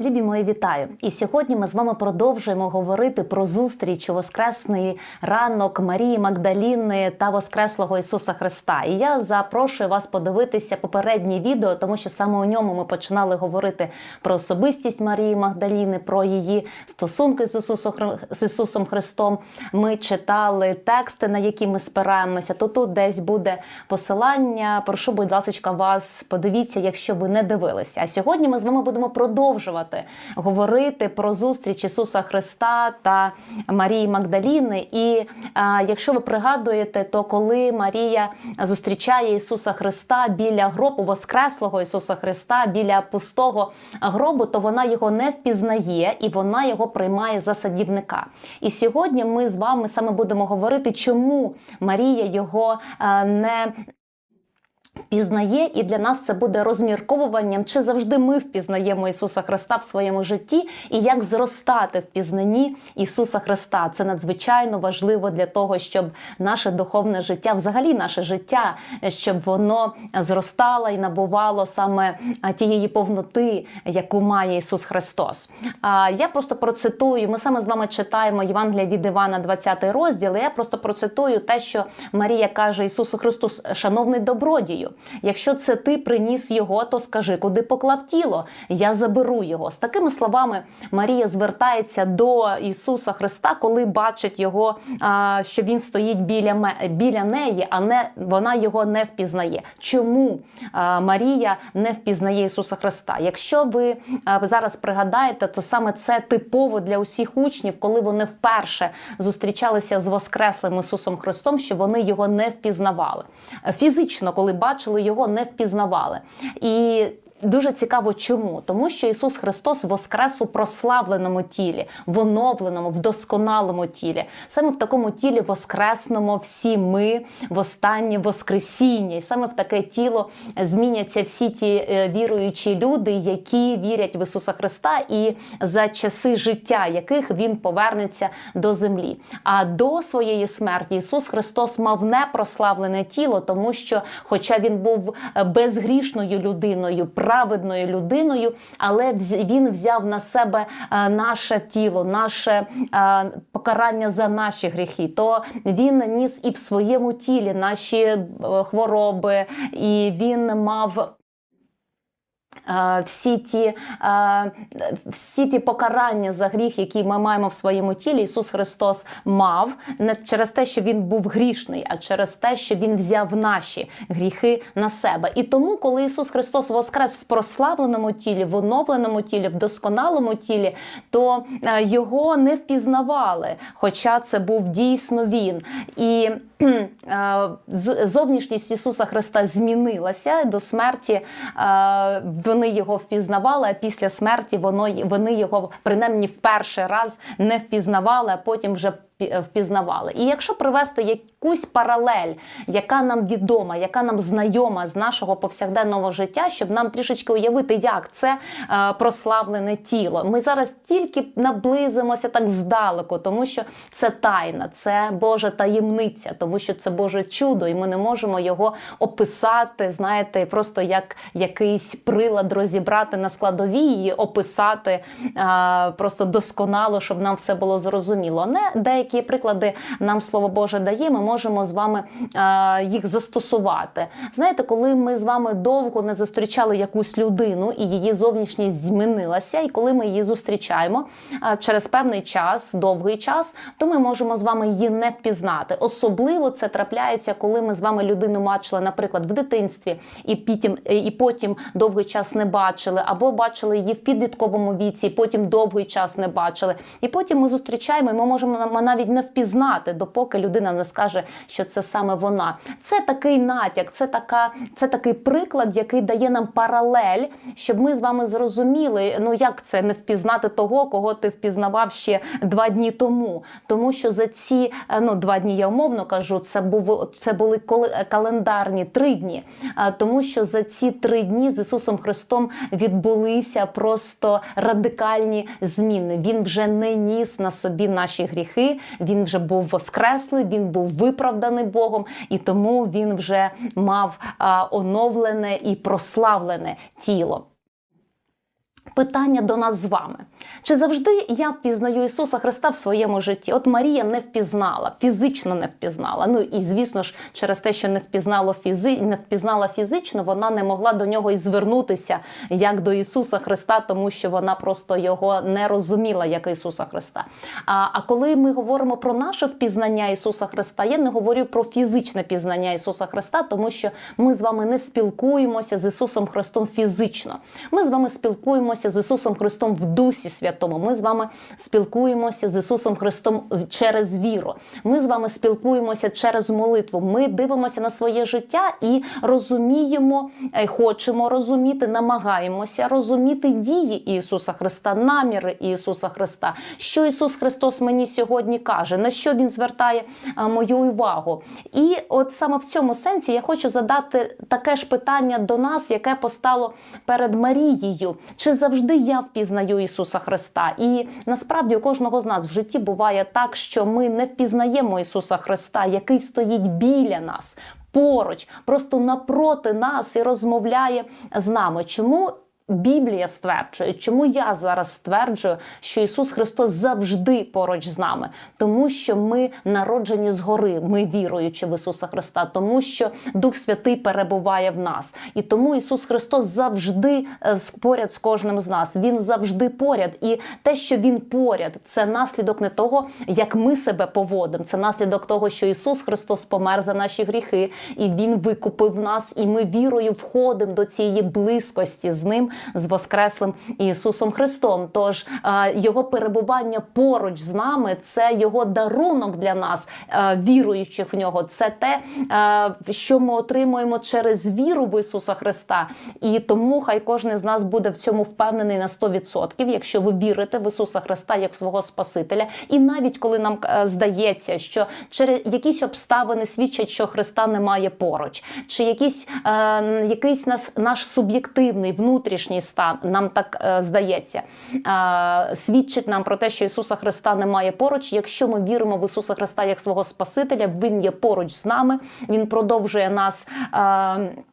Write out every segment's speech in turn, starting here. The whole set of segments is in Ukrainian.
Любі мої вітаю! І сьогодні ми з вами продовжуємо говорити про зустріч у Воскресний ранок Марії Магдаліни та Воскреслого Ісуса Христа. І я запрошую вас подивитися попереднє відео, тому що саме у ньому ми починали говорити про особистість Марії Магдаліни, про її стосунки з Ісусом, з Ісусом Христом. Ми читали тексти, на які ми спираємося. То тут десь буде посилання. Прошу, будь ласка, вас подивіться, якщо ви не дивилися. А сьогодні ми з вами будемо продовжувати говорити про зустріч Ісуса Христа та Марії Магдаліни. І а, якщо ви пригадуєте, то коли Марія зустрічає Ісуса Христа біля гробу Воскреслого Ісуса Христа, біля пустого гробу, то вона його не впізнає і вона його приймає за садівника. І сьогодні ми з вами саме будемо говорити, чому Марія його е, не впізнає, і для нас це буде розмірковуванням, чи завжди ми впізнаємо Ісуса Христа в своєму житті, і як зростати в пізнанні Ісуса Христа. Це надзвичайно важливо для того, щоб наше духовне життя, взагалі наше життя, щоб воно зростало і набувало саме тієї повноти, яку має Ісус Христос. А я просто процитую. Ми саме з вами читаємо Євангелія від Івана, 20 розділ. і Я просто процитую те, що Марія каже Ісусу Христу, шановний добродію. Якщо це ти приніс його, то скажи, куди поклав тіло, я заберу його. З такими словами Марія звертається до Ісуса Христа, коли бачить його, що він стоїть біля біля неї, а не вона його не впізнає. Чому Марія не впізнає Ісуса Христа? Якщо ви зараз пригадаєте, то саме це типово для усіх учнів, коли вони вперше зустрічалися з Воскреслим Ісусом Христом, що вони його не впізнавали. Фізично, коли бачили його, не впізнавали. І Дуже цікаво, чому тому, що Ісус Христос воскрес у прославленому тілі, в оновленому, в досконалому тілі. Саме в такому тілі воскреснемо всі ми в останнє Воскресіння, і саме в таке тіло зміняться всі ті е, віруючі люди, які вірять в Ісуса Христа, і за часи життя яких Він повернеться до землі. А до своєї смерті Ісус Христос мав непрославлене тіло, тому що, хоча він був е, безгрішною людиною, праведною людиною, але він взяв на себе е, наше тіло, наше е, покарання за наші гріхи. То він ніс і в своєму тілі наші е, хвороби, і він мав. Е, Всі ті, е, всі ті покарання за гріх, які ми маємо в своєму тілі, Ісус Христос мав не через те, що Він був грішний, а через те, що Він взяв наші гріхи на себе. І тому, коли Ісус Христос воскрес в прославленому тілі, в оновленому тілі, в досконалому тілі, то е, його не впізнавали, хоча це був дійсно Він. І зовнішність Ісуса Христа змінилася до смерті. Вони його впізнавали, а після смерті воно вони його принаймні в перший раз не впізнавали, а потім вже впізнавали. І якщо привести якусь паралель, яка нам відома, яка нам знайома з нашого повсякденного життя, щоб нам трішечки уявити, як це е, прославлене тіло. Ми зараз тільки наблизимося так здалеку, тому що це тайна, це Божа таємниця, тому що це Боже чудо, і ми не можемо його описати, знаєте, просто як якийсь прилад розібрати на складові і описати е, просто досконало, щоб нам все було зрозуміло. Не деякі приклади нам слово Боже дає. Ми можемо з вами е, їх застосувати. Знаєте, коли ми з вами довго не зустрічали якусь людину і її зовнішність змінилася, і коли ми її зустрічаємо е, через певний час, довгий час, то ми можемо з вами її не впізнати. Особливо це трапляється, коли ми з вами людину бачили, наприклад, в дитинстві, і потім, і потім довгий час не бачили, або бачили її в підлітковому віці, і потім довгий час не бачили. І потім ми зустрічаємо, і ми можемо нам- навіть не впізнати, допоки людина не скаже, що це саме вона. Це такий натяк, це така, це такий приклад, який дає нам паралель, щоб ми з вами зрозуміли, ну як це не впізнати того, кого ти впізнавав ще два дні тому. Тому що за ці е, ну два дні я умовно кажу, це був це були е, календарні три дні. А, Тому що за ці три дні з Ісусом Христом відбулися просто радикальні зміни. Він вже не ніс на собі наші гріхи, він вже був воскреслий, він був виправданий Богом, і тому він вже мав оновлене і прославлене тіло. Питання до нас з вами. Чи завжди я впізнаю Ісуса Христа в своєму житті? От Марія не впізнала, фізично не впізнала. Ну і звісно ж, через те, що не впізнала фізи... не впізнала фізично, вона не могла до нього і звернутися як до Ісуса Христа, тому що вона просто його не розуміла, як Ісуса Христа. А, а коли ми говоримо про наше впізнання Ісуса Христа, я не говорю про фізичне пізнання Ісуса Христа, тому що ми з вами не спілкуємося з Ісусом Христом фізично. Ми з вами спілкуємося з Ісусом Христом в Дусі Святому. Ми з вами спілкуємося з Ісусом Христом через віру. Ми з вами спілкуємося через молитву. Ми дивимося на своє життя і розуміємо, е, хочемо розуміти, намагаємося розуміти дії Ісуса Христа, наміри Ісуса Христа. Що Ісус Христос мені сьогодні каже, на що Він звертає е, мою увагу. І от саме в цьому сенсі я хочу задати таке ж питання до нас, яке постало перед Марією. Чи завжди я впізнаю Ісуса Христа? І насправді у кожного з нас в житті буває так, що ми не впізнаємо Ісуса Христа, який стоїть біля нас. Поруч, просто напроти нас і розмовляє з нами. Чому Біблія стверджує, чому я зараз стверджую, що Ісус Христос завжди поруч з нами, тому що ми народжені згори, ми віруючи в Ісуса Христа, тому що Дух Святий перебуває в нас, і тому Ісус Христос завжди е, поряд з кожним з нас. Він завжди поряд. І те, що Він поряд, це наслідок не того, як ми себе поводимо. Це наслідок того, що Ісус Христос помер за наші гріхи, і Він викупив нас, і ми вірою входимо до цієї близькості з ним, з Воскреслим Ісусом Христом. Тож е, Його перебування поруч з нами це Його дарунок для нас, е, віруючих в нього. Це те, е, що ми отримуємо через віру в Ісуса Христа. І тому хай кожен з нас буде в цьому впевнений на 100%, якщо ви вірите в Ісуса Христа як свого Спасителя. І навіть коли нам здається, що через якісь обставини свідчать, що Христа немає поруч, чи якийсь, е, якийсь нас, наш суб'єктивний внутрішній стан, нам так е, здається, е, свідчить нам про те, що Ісуса Христа немає поруч. Якщо ми віримо в Ісуса Христа як свого Спасителя, Він є поруч з нами, Він продовжує нас. Е,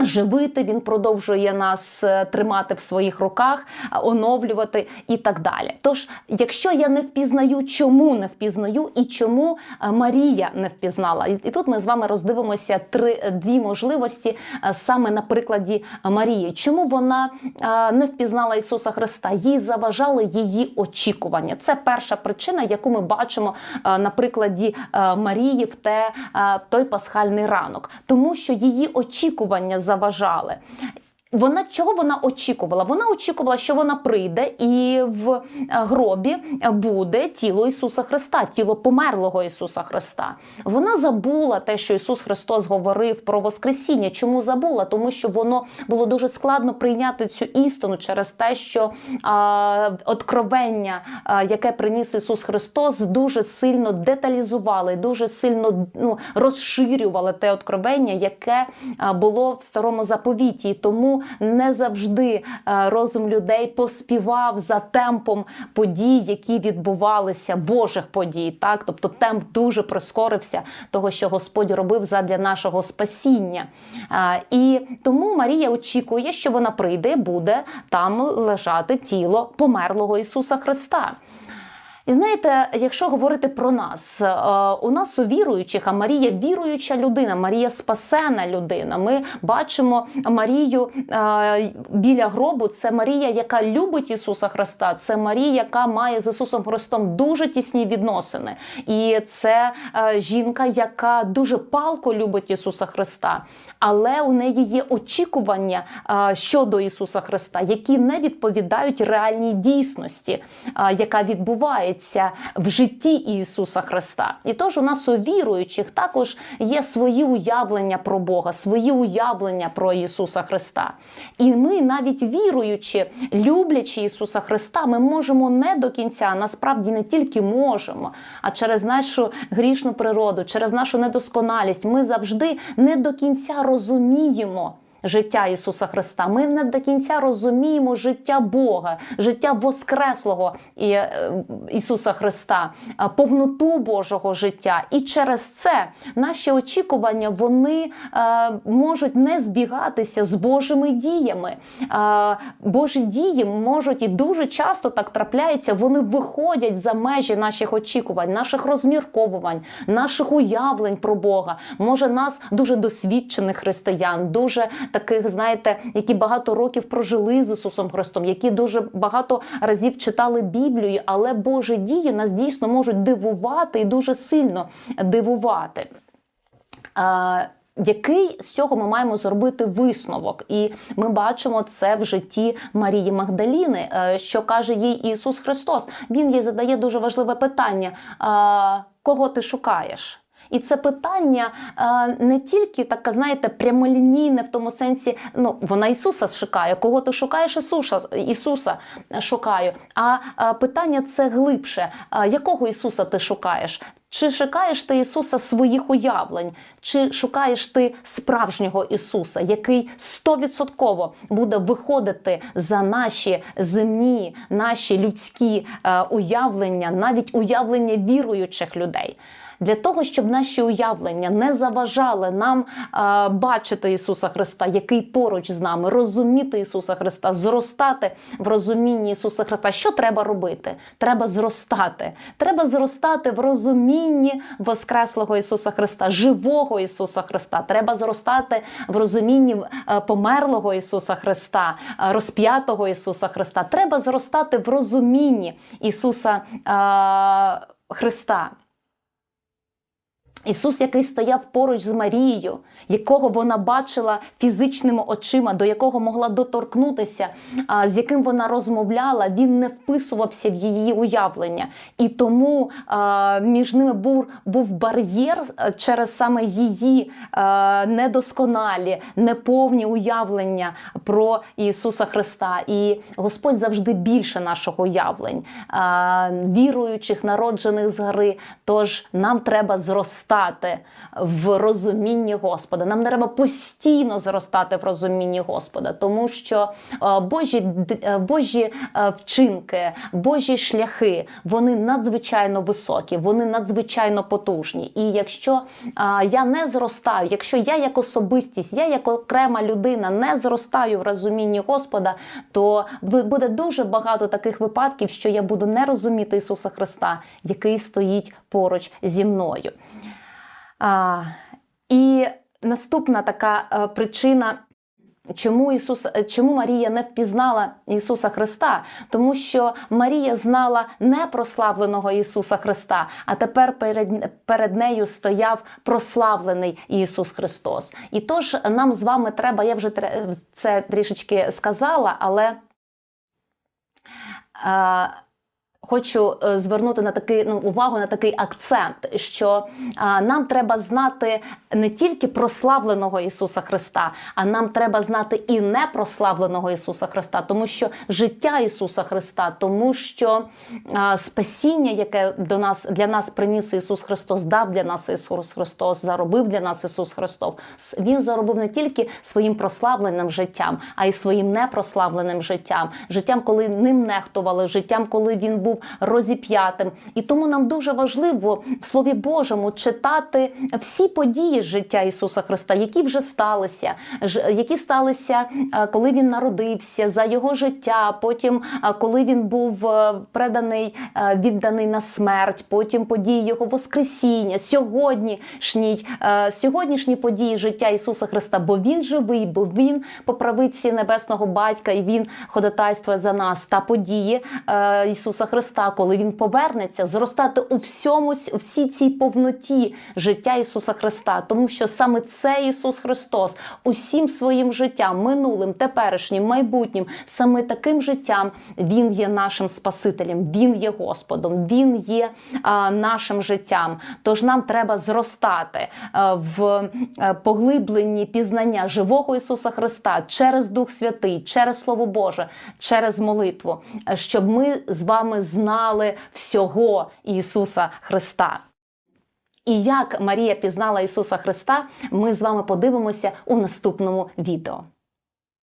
Живити він продовжує нас е, тримати в своїх руках, оновлювати і так далі. Тож, якщо я не впізнаю, чому не впізнаю і чому е, Марія не впізнала, і тут ми з вами роздивимося три е, дві можливості е, саме на прикладі е, Марії. Чому вона е, не впізнала Ісуса Христа? Їй заважали її очікування. Це перша причина, яку ми бачимо е, на прикладі е, Марії в те е, в той пасхальний ранок, тому що її очікування заважали. Вона чого вона очікувала? Вона очікувала, що вона прийде, і в е, гробі буде тіло Ісуса Христа, тіло померлого Ісуса Христа. Вона забула те, що Ісус Христос говорив про Воскресіння. Чому забула? Тому що воно було дуже складно прийняти цю істину через те, що а, откровення, а, яке приніс Ісус Христос, дуже сильно деталізували, дуже сильно ну, розширювали те откровення, яке було в старому заповіті. І Тому не завжди е, розум людей поспівав за темпом подій, які відбувалися, Божих подій. Так, тобто темп дуже прискорився того, що Господь робив задля нашого спасіння. Е, І тому Марія очікує, що вона прийде, буде там лежати тіло померлого Ісуса Христа. І знаєте, якщо говорити про нас, е, у нас у віруючих, а Марія віруюча людина, Марія спасена людина. Ми бачимо Марію е, біля гробу. Це Марія, яка любить Ісуса Христа. Це Марія, яка має з Ісусом Христом дуже тісні відносини. І це е, жінка, яка дуже палко любить Ісуса Христа. Але у неї є очікування щодо Ісуса Христа, які не відповідають реальній дійсності, яка відбувається в житті Ісуса Христа. І тож у нас у віруючих також є свої уявлення про Бога, свої уявлення про Ісуса Христа. І ми, навіть віруючи, люблячи Ісуса Христа, ми можемо не до кінця, насправді не тільки можемо, а через нашу грішну природу, через нашу недосконалість, ми завжди не до кінця розуміємо розуміємо життя Ісуса Христа. Ми не до кінця розуміємо життя Бога, життя Воскреслого е, Ісуса Христа, повноту Божого життя. І через це наші очікування вони е, можуть не збігатися з Божими діями. Е, Божі дії можуть і дуже часто так трапляється, вони виходять за межі наших очікувань, наших розмірковувань, наших уявлень про Бога. Може, нас дуже досвідчених християн, дуже таких, знаєте, які багато років прожили з Ісусом Христом, які дуже багато разів читали Біблію, але Божі дії нас дійсно можуть дивувати і дуже сильно дивувати. Який з цього ми маємо зробити висновок? І ми бачимо це в житті Марії Магдаліни, е, що каже їй Ісус Христос. Він їй задає дуже важливе питання: кого ти шукаєш? І це питання е, не тільки таке, знаєте, прямолінійне в тому сенсі, ну вона Ісуса шукає. Кого ти шукаєш Ісуса, Ісуса шукаю. А е, питання це глибше. Е, якого Ісуса ти шукаєш? Чи шукаєш ти Ісуса своїх уявлень, чи шукаєш ти справжнього Ісуса, який стовідсотково буде виходити за наші земні, наші людські уявлення, навіть уявлення віруючих людей? Для того, щоб наші уявлення не заважали нам е, бачити Ісуса Христа, який поруч з нами, розуміти Ісуса Христа, зростати в розумінні Ісуса Христа. Що треба робити? Треба зростати. Треба зростати в розумінні Воскреслого Ісуса Христа, живого Ісуса Христа. Треба зростати в розумінні е, померлого Ісуса Христа, е, розп'ятого Ісуса Христа. Треба зростати в розумінні Ісуса е, Христа. Ісус, який стояв поруч з Марією, якого вона бачила фізичними очима, до якого могла доторкнутися, з яким вона розмовляла, він не вписувався в її уявлення. І тому між ними був, був бар'єр через саме її недосконалі, неповні уявлення про Ісуса Христа. І Господь завжди більше нашого уявлень, віруючих, народжених згори. Тож нам треба зростати в розумінні Господа. Нам треба постійно зростати в розумінні Господа, тому що е, Божі, е, Божі е, вчинки, Божі шляхи, вони надзвичайно високі, вони надзвичайно потужні. І якщо я не зростаю, якщо я як особистість, я як окрема людина не зростаю в розумінні Господа, то буде дуже багато таких випадків, що я буду не розуміти Ісуса Христа, який стоїть поруч зі мною. І наступна така е, причина. Чому Ісус, е, чому Марія не впізнала Ісуса Христа? Тому що Марія знала не прославленого Ісуса Христа, а тепер перед, перед нею стояв прославлений Ісус Христос. І тож нам з вами треба, я вже це трішечки сказала, але. Е, Хочу е, звернути на такий ну, увагу на такий акцент, що а, нам треба знати не тільки прославленого Ісуса Христа, а нам треба знати і непрославленого Ісуса Христа, тому що життя Ісуса Христа, тому що а, спасіння, яке до нас для нас приніс Ісус Христос, дав для нас Ісус Христос, заробив для нас Ісус Христос. Він заробив не тільки своїм прославленим життям, а й своїм непрославленим життям, життям, коли ним нехтували, життям, коли він був розіп'ятим. І тому нам дуже важливо в Слові Божому читати всі події життя Ісуса Христа, які вже сталися, які сталися, е, коли він народився, за його життя, потім е, коли він був е, преданий, відданий на смерть, потім події його Воскресіння, сьогоднішній, сьогоднішні події життя Ісуса Христа, бо Він живий, бо Він по правиці Небесного Батька і Він ходатайствує за нас та події Ісуса Христа, коли Він повернеться, зростати у всьому, у всій цій повноті життя Ісуса Христа, тому що саме це Ісус Христос усім своїм життям, минулим, теперішнім, майбутнім, саме таким життям Він є нашим Спасителем, Він є Господом, Він є а, нашим життям. Тож нам треба зростати а, в е, поглибленні пізнання живого Ісуса Христа через Дух Святий, через Слово Боже, через молитву, щоб ми з вами знали всього Ісуса Христа. І як Марія пізнала Ісуса Христа, ми з вами подивимося у наступному відео.